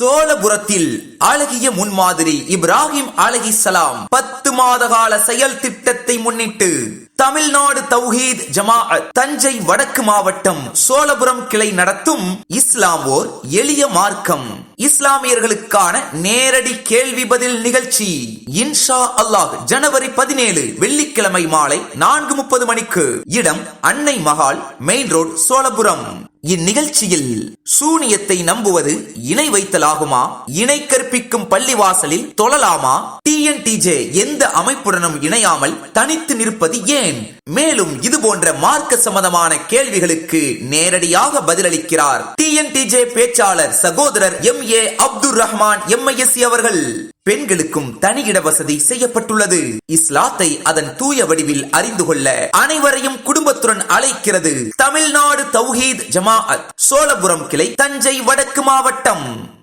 சோழபுரத்தில் அழகிய முன்மாதிரி இப்ராஹிம் அலஹிசலாம் பத்து மாத கால செயல் திட்டத்தை முன்னிட்டு தமிழ்நாடு தௌஹீத் ஜமாஅத் தஞ்சை வடக்கு மாவட்டம் சோழபுரம் கிளை நடத்தும் இஸ்லாம் ஓர் எளிய மார்க்கம். இஸ்லாமியர்களுக்கான நேரடி கேள்வி பதில் நிகழ்ச்சி. இன்ஷா அல்லாஹ் ஜனவரி பதினேழு வெள்ளிக்கிழமை மாலை நான்கு முப்பது மணிக்கு. இடம் அன்னை மகால் மெயின் ரோடு சோழபுரம். இந்நிகழ்ச்சியில் சூனியத்தை நம்புவது இணை வைத்தலாகுமா? இணை கற்பிக்கும் பள்ளிவாசலில் தொழலாமா? டிஎன்டிஜே எந்த அமைப்புடனும் இணையாமல் தனித்து நிற்பது ஏன்? மேலும் இது போன்ற மார்க்க சம்பந்தமான கேள்விகளுக்கு நேரடியாக பதிலளிக்கிறார். டிஎன்டிஜே பேச்சாளர் சகோதரர் M A Abdul Rahman MISC அவர்கள். பெண்களுக்கும் தனி இட வசதி செய்யப்பட்டுள்ளது. இஸ்லாத்தை அதன் தூய வடிவில் அறிந்து கொள்ள அனைவரையும் குடும்பத்துடன் அழைக்கிறது. தமிழ்நாடு தௌஹீத் ஜமாஅத் சோழபுரம் கிளை தஞ்சை வடக்கு மாவட்டம்.